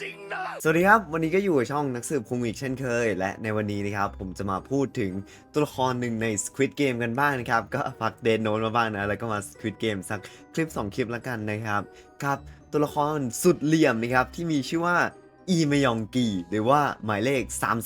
จริงนะ สวัสดีครับ วันนี้ก็อยู่กับช่องนักสืบคุมอีกเช่นเคย และในวันนี้นะครับ ผมจะมาพูดถึงตัวละครหนึ่งใน Squid Game กันบ้างนะครับ ก็พักเดนโนนมาบ้างนะ แล้วก็มา Squid Game สักคลิป 2 คลิปแล้วกันนะครับ ครับ ตัวละครสุดเหลี่ยมนะครับที่มีชื่อว่า อีเมยองกีหรือว่าหมายเลข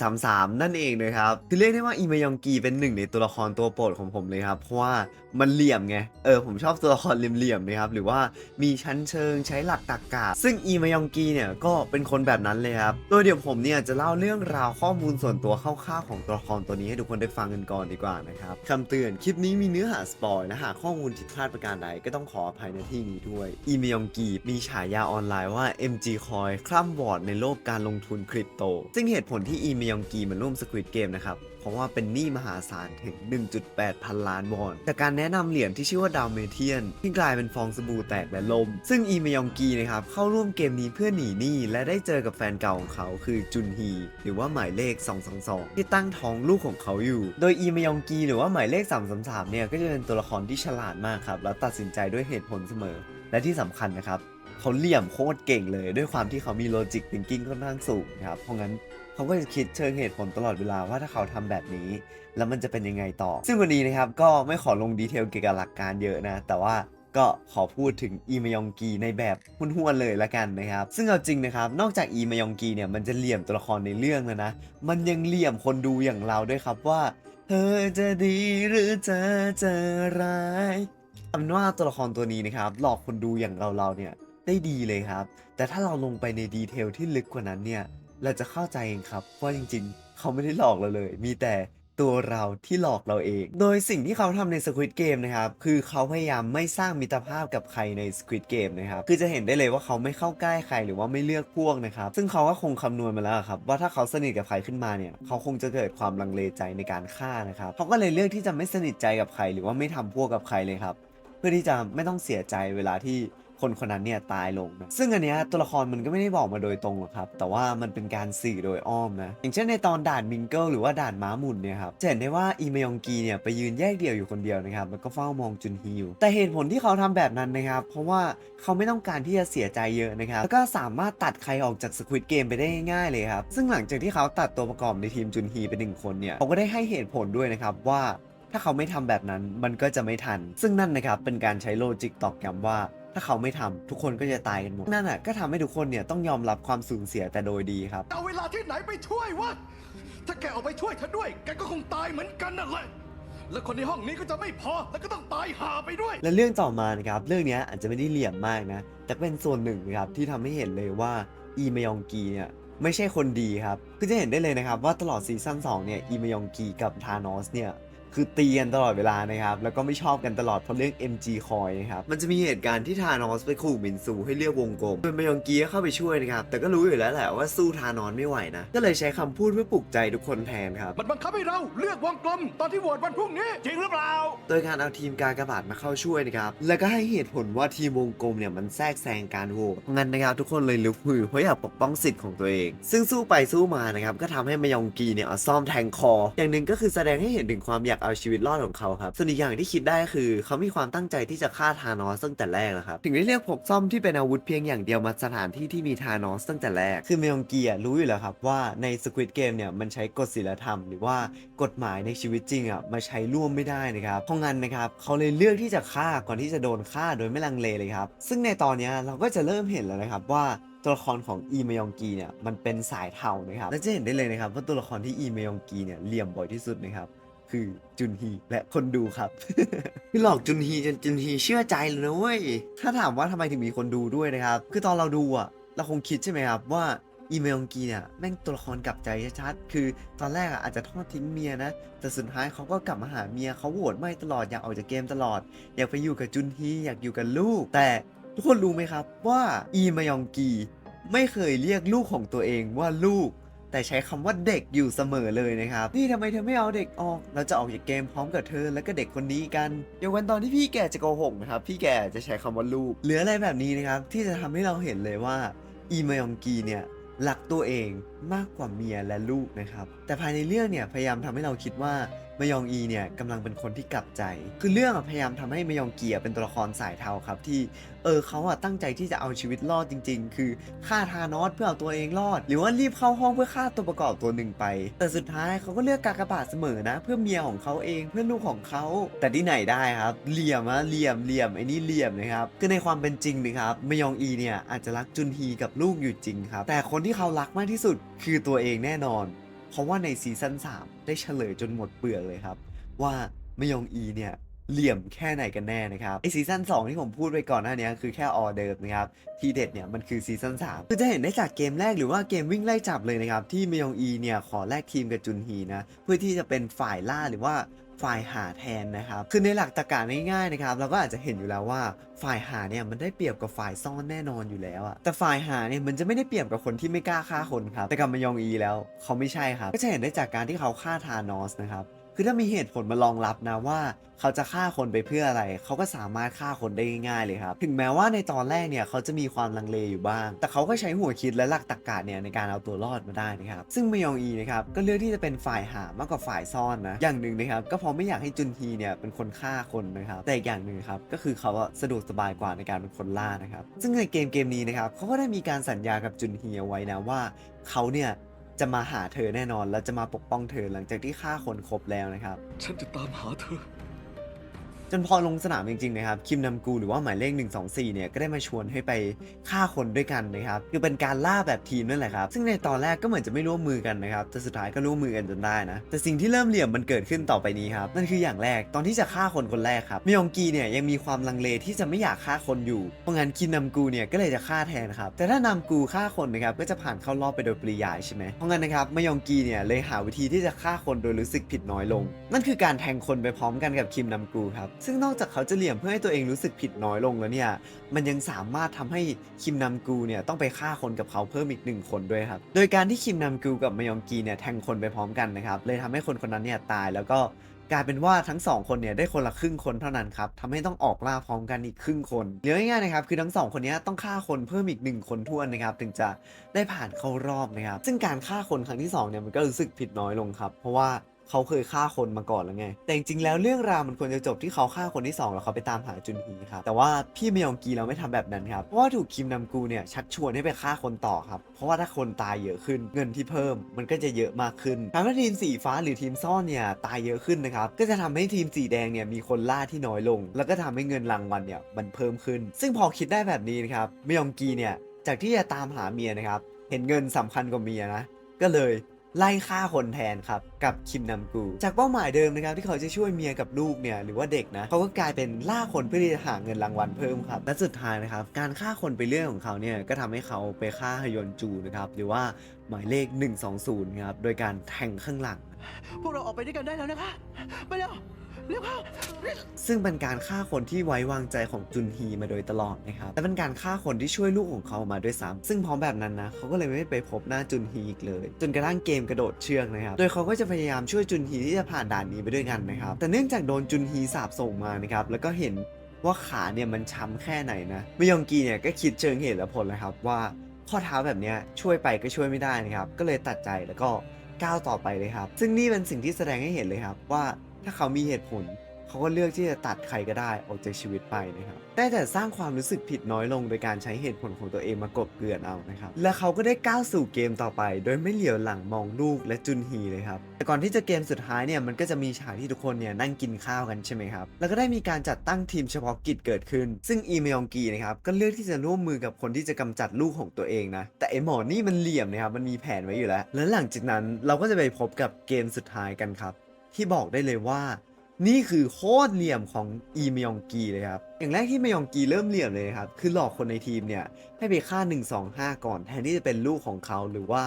333 นั่นเองนะครับคือเรียกได้ว่าอีเมยองกีเป็นหนึ่งในตัวละครตัวโปรดของผมเลยครับ เพราะว่ามันเหลี่ยมไง เออผมชอบตัวละครเหลี่ยมๆนะครับ หรือว่ามีชั้นเชิงใช้หลักตรรกะซึ่งอีเมยองกีเนี่ยก็เป็นคนแบบนั้นเลยครับ โดยเดี๋ยวผมเนี่ยจะเล่าเรื่องราวข้อมูลส่วนตัวคร่าวๆของตัวละครตัวนี้ให้ทุกคนได้ฟังกันก่อนดีกว่านะครับคำเตือนคลิปนี้มีเนื้อหาสปอยนะหากข้อมูลผิดพลาดประการใดก็ต้องขออภัยในที่นี้ด้วย อีเมยองกีมีฉายาออนไลน์ว่า MG Coin คล่ำวอดในโลกการลงทุนคริปโต ซึ่งเหตุผลที่อีเมยองกีมาร่วม Squid Game นะครับ เพราะว่าเป็นหนี้มหาศาลถึง 1.8 พันล้านวอน จากการแนะนำเหรียญที่ชื่อว่าดาวเมเทียน ที่กลายเป็นฟองสบู่แตกและล่มซึ่งอีเมยองกีนะครับเข้าร่วมเกมนี้เพื่อหนีหนี้และได้เจอกับแฟนเก่าของเขาคือจุนฮี หรือว่าหมายเลข 222 ที่ตั้งท้องลูกของเขาอยู่ โดยอีเมยองกีหรือว่าหมายเลข 333 เนี่ยก็จะเป็นตัวละครที่ฉลาดมากครับแล้วตัดสินใจด้วยเหตุผลเสมอ และที่สำคัญนะครับ เขาเหลี่ยมโคตรเก่งเลย ด้วยความที่เขามีโลจิก t ิ i กิ้งค่อนข้างสูงครับ เพราะงั้นเขาก็จะคิดเชิงเหตุผลตลอดเวลาว่าถ้าเขาทำแบบนี้ แล้วมันจะเป็นยังไงต่อ ซึ่งวันนี้นะครับก็ไม่ขอลงดีเทลเกี่ยวกับหลักการเยอะนะ แต่ว่าก็ขอพูดถึงอีมยองกีในแบบห้วนๆเลยละกันนะครับ ซึ่งเอาจริงนะครับนอกจากอีมยองกีเนี่ยมันจะเหลี่ยมตัวละครในเรื่องแล้วนะ มันยังเหลี่ยมคนดูอย่างเราด้วยครับว่า เธอจะดีหรือเธอจะร้ายอาเป็นว่าตัวละครตัวนี้นะครับหลอกคนดูอย่างเราๆเนี่ย ได้ดีเลยครับ แต่ถ้าเราลงไปในดีเทลที่ลึกกว่านั้นเนี่ย เราจะเข้าใจเองครับว่าจริงๆ เขาไม่ได้หลอกเราเลย มีแต่ตัวเราที่หลอกเราเอง โดยสิ่งที่เขาทำใน Squid Game นะครับ คือเขาพยายามไม่สร้างมิตรภาพกับใครใน Squid Game นะครับ คือจะเห็นได้เลยว่าเขาไม่เข้าใกล้ใครหรือว่าไม่เลือกพวกนะครับ ซึ่งเขาก็คงคำนวณมาแล้วครับ ว่าถ้าเขาสนิทกับใครขึ้นมาเนี่ย เขาคงจะเกิดความลังเลใจในการฆ่านะครับ เขาก็เลยเลือกที่จะไม่สนิทใจกับใคร หรือว่าไม่ทำพวกกับใครเลยครับ เพื่อที่จะไม่ต้องเสียใจเวลาที่ คนคนนั้นเนี่ยตายลงนะซึ่งอันเนี้ยตัวละครมันก็ไม่ได้บอกมาโดยตรงหรอกครับ แต่ว่ามันเป็นการสื่อโดยอ้อมนะ อย่างเช่นในตอนด่านมิงเกิลหรือว่าด่านม้าหมุนเนี่ยครับจะเห็นได้ว่าอีเมยองกีเนี่ยไปยืนแยกเดี่ยวอยู่คนเดียวนะครับแล้วก็เฝ้ามองจุนฮีอยู่แต่เหตุผลที่เขาทำแบบนั้นนะครับ เพราะว่าเขาไม่ต้องการที่จะเสียใจเยอะนะครับแล้วก็สามารถตัดใครออกจากสควิตเกมไปได้ง่ายเลยครับซึ่งหลังจากที่เขาตัดตัวประกอบในทีมจุนฮีไปหนึ่งคนเนี่ยเขาก็ได้ให้เหตุผลด้วยนะครับว่าถ้าเขาไม่ทำแบบนั้นมันก็จะไม่ทัน ซึ่งนั่นนะครับเป็นการใช้โลจิกตอกย้ำว่า ถ้าเขาไม่ทำทุกคนก็จะตายกันหมด นั่นน่ะก็ทำให้ทุกคนเนี่ยต้องยอมรับความสูญเสียแต่โดยดีครับ เอาเวลาที่ไหนไปช่วยวะ ถ้าแกออกไปช่วยฉันด้วย แกก็คงตายเหมือนกันนั่นแหละและคนในห้องนี้ก็จะไม่พอ แล้วก็ต้องตายห่าไปด้วย และเรื่องต่อมานะครับ เรื่องเนี้ยอาจจะไม่ได้เหลี่ยมมากนะ แต่เป็นส่วนหนึ่งนะครับที่ทำให้เห็นเลยว่าอีเมยองกีเนี่ยไม่ใช่คนดีครับ คือจะเห็นได้เลยนะครับว่าตลอดซีซั่น2เนี่ยอีเมยองกีกับธานอสเนี่ย คือตีกันตลอดเวลานะครับ แล้วก็ไม่ชอบกันตลอดเพราะเรื่อง MG Coin นะครับ มันจะมีเหตุการณ์ที่ธานอสไปขู่มินซูให้เรียกวงกลมโดยเมยองกีก็เข้าไปช่วยนะครับ แต่ก็รู้อยู่แล้วแหละว่าสู้ธานอสไม่ไหวนะ ก็เลยใช้คำพูดเพื่อปลุกใจทุกคนแทนครับ มันบังคับให้เราเลือกวงกลมตอนที่โหวตวันพรุ่งนี้ จริงหรือเปล่า โดยการเอาทีมกากบาทมาเข้าช่วยนะครับ แล้วก็ให้เหตุผลว่าทีมวงกลมเนี่ยมันแทรกแซงการโหวต งั้นนะครับทุกคนเลยลุกฮือเพราะอยากปกป้องสิทธิ์ของตัวเอง ซึ่งสู้ไปสู้มานะครับ ก็ทำให้มายองกีเนี่ยเอาซ่อมแทงคอ อย่างหนึ่งก็คือแสดงให้เห็นถึงความอยากเอาชีวิตรอดของเขาครับส่วนอีกอย่างที่คิดได้คือ เขามีความตั้งใจที่จะฆ่าธานอสตั้งแต่แรกนะครับถึงได้เรียกพกซ่อมที่เป็นอาวุธเพียงอย่างเดียวมาสถานที่ที่มีธานอสตั้งแต่แรกคือเมยองกีอะรู้อยู่แล้วครับว่าใน Squid Game เนี่ยมันใช้กฎศีลธรรม หรือว่ากฎหมายในชีวิตจริงอะมาใช้ร่วมไม่ได้นะครับเพราะงั้นนะครับเขาเลยเลือกที่จะฆ่าก่อนที่จะโดนฆ่าโดยไม่ลังเลเลยครับซึ่งในตอนนี้เราก็จะเริ่มเห็นแล้วนะครับว่าตัวละครของอีเมยองกีเนี่ยมันเป็นสายเทานะครับและจะเห็นได้เลยนะครับว่าตัวละครที่อีเมยองกีเนี่ยเหลี่ยมบ่อยที่สุดนะครับ คือจุนฮีและคนดูครับคือหลอกจุนฮีจนจุนฮีเชื่อใจเลยนะเว้ย ถ้าถามว่าทำไมถึงมีคนดูด้วยนะครับ คือตอนเราดูอะเราคงคิดใช่ไหมครับว่าอีเมลกีเนี่ยแม่งตัวละครกลับใจชัดๆ คือตอนแรกอะอาจจะทอดทิ้งเมียนะ แต่สุดท้ายเขาก็กลับมาหาเมียเขาโหวตไม่ตลอดอยากออกจากเกมตลอด อยากไปอยู่กับจุนฮีอยากอยู่กับลูก แต่ทุกคนรู้ไหมครับว่าอีเมยองกีไม่เคยเรียกลูกของตัวเองว่าลูก แต่ใช้คำว่าเด็กอยู่เสมอเลยนะครับ นี่ทำไมเธอไม่เอาเด็กออก เราจะออกจากเกมพร้อมกับเธอและก็เด็กคนนี้กันยกเว้นตอนที่พี่แกจะโกหกนะครับ พี่แกจะใช้คำว่าลูก เหลืออะไรแบบนี้นะครับ ที่จะทำให้เราเห็นเลยว่าอีเมยองกีเนี่ยรักตัวเองมากกว่าเมียและลูกนะครับ แต่ภายในเรื่องเนี่ยพยายามทำให้เราคิดว่า มยองอีเนี่ยกำลังเป็นคนที่กลับใจ คือเรื่องพยายามทำให้มยองกีอะเป็นตัวละครสายเทาครับที่เออเขาอะตั้งใจที่จะเอาชีวิตรอดจริง ๆ คือฆ่าทานอสเพื่อเอาตัวเองรอด หรือว่ารีบเข้าห้องเพื่อฆ่าตัวประกอบตัวหนึ่งไป แต่สุดท้ายเขาก็เลือกกากบาทเสมอนะ เพื่อเมียของเขาเองเพื่อลูกของเขาแต่ที่ไหนได้ครับเหลี่ยมอะเหลี่ยมเหลี่ยมไอ้นี่เหลี่ยมนะครับคือในความเป็นจริงนะครับมยองอีเนี่ยอาจจะรักจุนฮีกับลูกอยู่จริงครับแต่คนที่เขารักมากที่สุดคือตัวเองแน่นอน เพราะว่าในซีซั่น3ได้เฉลยจนหมดเปลือกเลยครับ ว่ามยองอีเนี่ย เหลี่ยมแค่ไหนกันแน่นะครับไอซีซั่น2 ที่ผมพูดไปก่อนหน้านี้คือแค่ออเดิมนะครับ ทีเด็ดเนี่ยมันคือซีซั่น3คือจะเห็นได้จากเกมแรกหรือว่าเกมวิ่งไล่จับเลยนะครับ ที่มยองอีเนี่ยขอแลกทีมกับจุนฮีนะ เพื่อที่จะเป็นฝ่ายล่าหรือว่าฝ่ายหาแทนนะครับ คือในหลักตรรกะง่ายๆนะครับ เราก็อาจจะเห็นอยู่แล้วว่าฝ่ายหาเนี่ยมันได้เปรียบกับฝ่ายซ่อนแน่นอนอยู่แล้วอะแต่ฝ่ายหาเนี่ยมันจะไม่ได้เปรียบกับคนที่ไม่กล้าฆ่าคนครับ แต่กับมยองอีแล้วเขาไม่ใช่ครับ ก็จะเห็นได้จากการที่เขาฆ่าทานอสนะครับ คือถ้ามีเหตุผลมารองรับนะว่า เขาจะฆ่าคนไปเพื่ออะไร เขาก็สามารถฆ่าคนได้ง่ายๆเลยครับ ถึงแม้ว่าในตอนแรกเนี่ยเขาจะมีความลังเลอยู่บ้าง แต่เขาก็ใช้หัวคิดและหลักตรรกะเนี่ยในการเอาตัวรอดมาได้นะครับ ซึ่งมยองอีนะครับก็เลือกที่จะเป็นฝ่ายหามากกว่าฝ่ายซ่อนนะ อย่างหนึ่งนะครับก็เพราะไม่อยากให้จุนฮีเนี่ยเป็นคนฆ่าคนนะครับ แต่อีกอย่างหนึ่งครับก็คือเขาสะดวกสบายกว่าในการเป็นคนล่านะครับ ซึ่งในเกมเกมนี้นะครับเขาก็ได้มีการสัญญากับจุนฮีเอาไว้นะว่าเขาเนี่ย จะมาหาเธอแน่นอนและจะมาปกป้องเธอหลังจากที่ฆ่าคนครบแล้วนะครับ ฉันจะตามหาเธอ จนพอลงสนามจริงๆนะครับคิมนำกูหรือว่าหมายเลข 124 เนี่ยก็ได้มาชวนให้ไปฆ่าคนด้วยกันนะครับคือเป็นการล่าแบบทีมนั่นแหละครับซึ่งในตอนแรกก็เหมือนจะไม่ร่วมมือกันนะครับแต่สุดท้ายก็ร่วมมือกันจนได้นะแต่สิ่งที่เริ่มเหลี่ยมมันเกิดขึ้นต่อไปนี้ครับนั่นคืออย่างแรกตอนที่จะฆ่าคนคนแรกครับมยองกีเนี่ยยังมีความลังเลที่จะไม่อยากฆ่าคนอยู่เพราะงั้นคิมนำกูเนี่ยก็เลยจะฆ่าแทนครับแต่ถ้านำกูฆ่าคนนะครับก็จะผ่านเข้ารอบไปโดยปริยายใช่ไหมเพราะงั้นนะครับมยองกีเนี่ยเลยหาวิธีที่จะฆ่าคนโดยรู้สึกผิดน้อยลง นั่นคือการแทงคนไปพร้อมกันกับคิมนำกูครับซึ่งนอกจากเขาจะเหลี่ยมเพื่อให้ตัวเองรู้สึกผิดน้อยลงแล้วเนี่ย มันยังสามารถทำให้คิมนำกูเนี่ยต้องไปฆ่าคนกับเขาเพิ่มอีกหนึ่งคนด้วยครับ โดยการที่คิมนำกูกับมยองกีเนี่ยแทงคนไปพร้อมกันนะครับ เลยทำให้คนคนนั้นเนี่ยตายแล้วก็กลายเป็นว่าทั้งสองคนเนี่ยได้คนละครึ่งคนเท่านั้นครับทำให้ต้องออกล่าพร้อมกันอีกครึ่งคนเรียกง่ายๆนะครับคือทั้งสองคนนี้ต้องฆ่าคนเพิ่มอีกหนึ่งคนทวนนะครับ ถึงจะได้ผ่านเข้ารอบนะครับ ซึ่งการฆ่าคนครั้งที่สองเนี่ยมันก็รู้สึกผิดน้อยลงครับ เพราะว่า เขาเคยฆ่าคนมาก่อนแล้วไง แต่จริงๆแล้วเรื่องราวมันควรจะจบที่เขาฆ่าคนที่สองแล้วเขาไปตามหาจุนฮีครับ แต่ว่าพี่มยองกีเราไม่ทำแบบนั้นครับ เพราะว่าถูกคิมนำกูเนี่ยชักชวนให้ไปฆ่าคนต่อครับ เพราะว่าถ้าคนตายเยอะขึ้นเงินที่เพิ่ม มันก็จะเยอะมากขึ้นทำให้ทีมสีฟ้าหรือทีมซ่อนเนี่ยตายเยอะขึ้นนะครับ ก็จะทำให้ทีมสีแดงเนี่ยมีคนล่าที่น้อยลง แล้วก็ทำให้เงินรางวัลเนี่ยมันเพิ่มขึ้น ซึ่งพอคิดได้แบบนี้นะครับมยองกีเนี่ยจากที่จะตามหาเมียนะครับ เห็นเงินสำคัญกว่าเมียนะ ก็เลย ไล่ฆ่าคนแทนครับกับคิมนัมกู จากเป้าหมายเดิมนะครับที่เขาจะช่วยเมียกับลูกเนี่ยหรือว่าเด็กนะเขาก็กลายเป็นล่าคนเพื่อที่จะหาเงินรางวัลเพิ่มครับและสุดท้ายนะครับการฆ่าคนไปเรื่องของเขาเนี่ยก็ทำให้เขาไปฆ่าฮยอนจูนะครับหรือว่าหมายเลข 120ครับโดยการแทงข้างหลัง พวกเราออกไปด้วยกันได้แล้วนะคะไปเร็ว ซึ่งเป็นการฆ่าคนที่ไว้วางใจของจุนฮีมาโดยตลอดนะครับ และเป็นการฆ่าคนที่ช่วยลูกของเขามาด้วยซ้ำซึ่งพร้อมแบบนั้นนะเขาก็เลยไม่ไปพบหน้าจุนฮีอีกเลย จนกระทั่งเกมกระโดดเชือกนะครับ โดยเขาก็จะพยายามช่วยจุนฮีที่จะผ่านด่านนี้ไปด้วยกันนะครับ แต่เนื่องจากโดนจุนฮีสาบส่งมานะครับ แล้วก็เห็นว่าขาเนี่ยมันช้ำแค่ไหนนะมยองกีเนี่ยก็คิดเชิงเหตุและผลเลยครับว่าข้อเท้าแบบเนี้ยช่วยไปก็ช่วยไม่ได้นะครับ ก็เลยตัดใจแล้วก็ก้าวต่อไปเลยครับ ซึ่งนี่เป็นสิ่งที่แสดงให้เห็นเลยครับว่า ถ้าเขามีเหตุผล เขาก็เลือกที่จะตัดใครก็ได้ออกจากชีวิตไปนะครับได้แต่สร้างความรู้สึกผิดน้อยลงโดยการใช้เหตุผลของตัวเองมากบเกลื่อนเอานะครับ และเขาก็ได้ก้าวสู่เกมต่อไป โดยไม่เหลียวหลังมองลูกและจุนฮีเลยครับ แต่ก่อนที่จะเกมสุดท้ายเนี่ยมันก็จะมีฉากที่ทุกคนเนี่ยนั่งกินข้าวกันใช่ไหมครับ แล้วก็ได้มีการจัดตั้งทีมเฉพาะกิจเกิดขึ้น ซึ่งอีเมยองกีนะครับก็เลือกที่จะร่วมมือกับคนที่จะกำจัดลูกของตัวเองนะ แต่ไอหมอนี่มันเหลี่ยมนะครับ มันมีแผนไว้อยู่แล้ว แล้วหลังจากนั้นเราก็จะไปพบกับเกมสุดท้ายกันครับ ที่บอกได้เลยว่า นี่คือโคตรเหลี่ยมของอีมยองกีเลยครับ อย่างแรกที่มยองกีเริ่มเหลี่ยมเลยครับ คือหลอกคนในทีมเนี่ยให้ไปฆ่า 125 ก่อน แทนที่จะเป็นลูกของเขาหรือว่า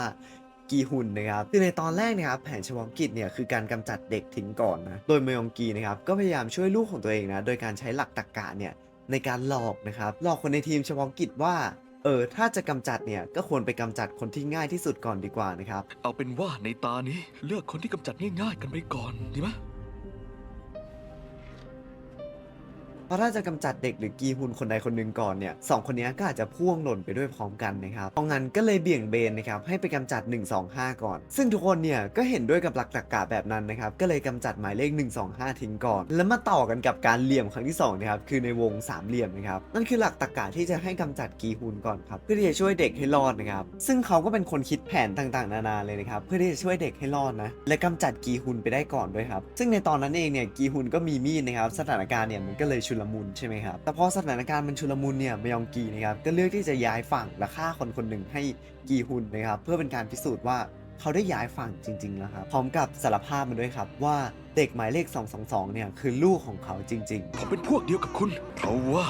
กีฮุนนะครับคือในตอนแรกนะครับแผนเฉพาะกิจเนี่ยคือการกำจัดเด็กทิ้งก่อนนะโดยมยองกีนะครับก็พยายามช่วยลูกของตัวเองนะโดยการใช้หลักตรรกะเนี่ยในการหลอกนะครับหลอกคนในทีมเฉพาะกิจว่า เออ ถ้าจะกำจัดเนี่ย ก็ควรไปกำจัดคนที่ง่ายที่สุดก่อนดีกว่านะครับ เอาเป็นว่าในตานี้เลือกคนที่กำจัดง่ายๆ กันไปก่อนดีไหม เพราะถ้าจะกำจัดเด็กหรือกีฮุนคนใดคนหนึ่งก่อนเนี่ยสองคนนี้ก็อาจจะพ่วงหล่นไปด้วยพร้อมกันนะครับเพราะงั้นก็เลยเบี่ยงเบนนะครับให้ไปกำจัด 125 ก่อน ซึ่งทุกคนเนี่ยก็เห็นด้วยกับหลักตรรกะแบบนั้นนะครับก็เลยกำจัดหมายเลข 125 ทิ้งก่อน แล้วมาต่อกันกับการเหลี่ยมครั้งที่สองนะครับคือในวงสามเหลี่ยมนะครับนั่นคือหลักตรรกะที่จะให้กำจัดกีฮุนก่อนครับเพื่อที่จะช่วยเด็กให้รอดนะครับซึ่งเขาก็เป็นคนคิดแผนต่างๆ นานาเลยนะครับเพื่อที่จะช่วยเด็กให้รอดนะและกำจัดกีฮุนไปได้ก่อนด้วยครับซึ่งในตอนนั้นเองเนี่ยกีฮุนก็มีมีดนะครับสถานการณ์เนี่ยมันก็เลยชุลมุนใช่ไหมครับ แต่พอสถานการณ์มันชุลมุนเนี่ยมยองกีนะครับก็เลือกที่จะย้ายฝั่งและฆ่าคนคนหนึ่งให้กีฮุนนะครับ เพื่อเป็นการพิสูจน์ว่าเขาได้ย้ายฝั่งจริงๆแล้วครับ พร้อมกับสารภาพมาด้วยครับว่าเด็กหมายเลข 222 เนี่ยคือลูกของเขาจริง ๆ ผมเป็นพวกเดียวกับคุณ เพราะว่า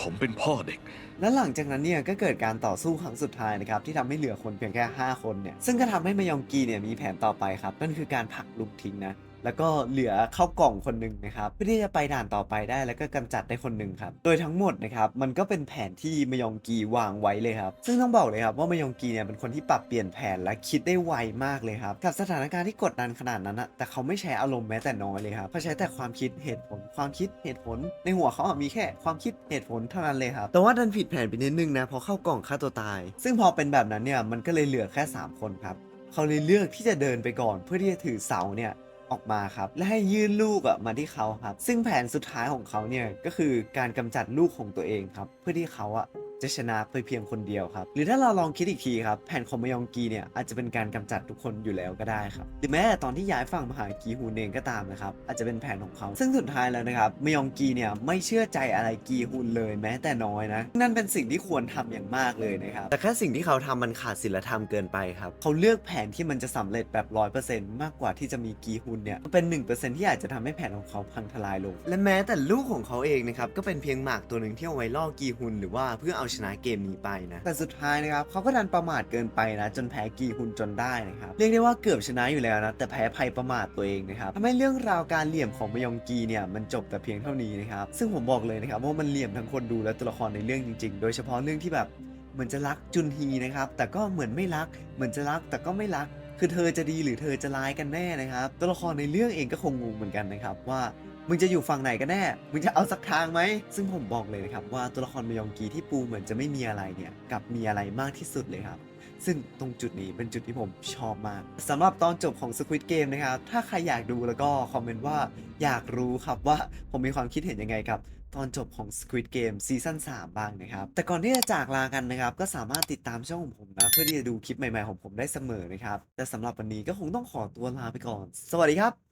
ผมเป็นพ่อเด็ก และหลังจากนั้นเนี่ยก็เกิดการต่อสู้ครั้งสุดท้ายนะครับที่ทำให้เหลือคนเพียงแค่ 5 คนเนี่ย ซึ่งก็ทำให้มายองกีเนี่ยมีแผนต่อไปครับ นั่นคือการผลักลุกทิ้งนะ แล้วก็เหลือเข้ากล่องคนหนึ่งนะครับเพื่อที่จะไปด่านต่อไปได้ แล้วก็กำจัดได้คนหนึ่งครับโดยทั้งหมดนะครับมันก็เป็นแผนที่มายองกีวางไว้เลยครับซึ่งต้องบอกเลยครับว่ามายองกีเนี่ยเป็นคนที่ปรับเปลี่ยนแผนและคิดได้ไวมากเลยครับกับสถานการณ์ที่กดดันขนาดนั้นอะแต่เขาไม่ใช้อารมณ์แม้แต่น้อยเลยครับเขาใช้แต่ความคิดเหตุผล ความคิดเหตุผล ในหัวเขาอะมีแค่ความคิดเหตุผลเท่านั้นเลยครับแต่ว่าดันผิดแผนไปนิดนึงนะพอเข้ากล่องฆ่าตัวตาย ซึ่งพอเป็นแบบนั้นเนี่ยมันก็เลยเหลือแค่ 3 คนครับเขาเลยเลือกที่จะเดินไปก่อนเพื่อที่จะถือเสาเนี่ย ออกมาครับ และให้ยื่นลูกอะมาที่เขาครับ ซึ่งแผนสุดท้ายของเขาเนี่ยก็คือการกำจัดลูกของตัวเองครับ เพื่อที่เขาอะ จะชนะไปเพียงคนเดียวครับ หรือถ้าเราลองคิดอีกทีครับ แผนของมยองกีเนี่ยอาจจะเป็นการกำจัดทุกคนอยู่แล้วก็ได้ครับ หรือแม้แต่ตอนที่ย้ายฝั่งมาหากีฮูนเองก็ตามนะครับ อาจจะเป็นแผนของเขา ซึ่งสุดท้ายแล้วนะครับมยองกีเนี่ยไม่เชื่อใจอะไรกีฮูนเลยแม้แต่น้อยนะ นั่นเป็นสิ่งที่ควรทำอย่างมากเลยนะครับ แต่แค่สิ่งที่เขาทำมันขาดศีลธรรมเกินไปครับ เขาเลือกแผนที่มันจะสำเร็จแบบร้อยเปอร์เซ็นต์มากกว่าที่จะมีกีฮุนเนี่ยเป็นหนึ่งเปอร์เซนต์ที่อาจจะทำให้แผนของเขาพังทลายลง และแม้แต่ลูกของเขาเองนะครับก็เป็นเพียงหมากตัวหนึ่งที่เอาไว้ล่อกีฮุนหรือว่าเพื่อเอาชนะเกมนี้ไปนะ แต่สุดท้ายนะครับเขาก็ดันประมาทเกินไปนะ จนแพ้กีฮุนจนได้นะครับ เรียกได้ว่าเกือบชนะอยู่แล้วนะ แต่แพ้ภัยประมาทตัวเองนะครับทำให้เรื่องราวการเหลี่ยมของมยองกีเนี่ยมันจบแต่เพียงเท่านี้นะครับ ซึ่งผมบอกเลยนะครับว่ามันเหลี่ยมทั้งคนดูและตัวละครในเรื่องจริง ๆ โดยเฉพาะเรื่องที่แบบเหมือนจะรักจุนฮีนะครับ แต่ก็เหมือนไม่รัก เหมือนจะรักแต่ก็ไม่รัก คือเธอจะดีหรือเธอจะร้ายกันแน่นะครับ ตัวละครในเรื่องเองก็คงงงเหมือนกันนะครับว่า มึงจะอยู่ฝั่งไหนกันแน่ มึงจะเอาสักทางไหม ซึ่งผมบอกเลยนะครับว่าตัวละครมยองกีที่ปูเหมือนจะไม่มีอะไรเนี่ยกลับมีอะไรมากที่สุดเลยครับ ซึ่งตรงจุดนี้เป็นจุดที่ผมชอบมากสำหรับตอนจบของ Squid Game นะครับ ถ้าใครอยากดูแล้วก็คอมเมนต์ว่าอยากรู้ครับว่าผมมีความคิดเห็นยังไงกับตอนจบของ Squid Game ซีซั่น3บ้างนะครับ แต่ก่อนที่จะจากลากันนะครับ ก็สามารถติดตามช่องของผมนะ เพื่อที่จะดูคลิปใหม่ๆของผมได้เสมอนะครับ แต่สำหรับวันนี้ก็คงต้องขอตัวลาไปก่อน สวัสดีครับ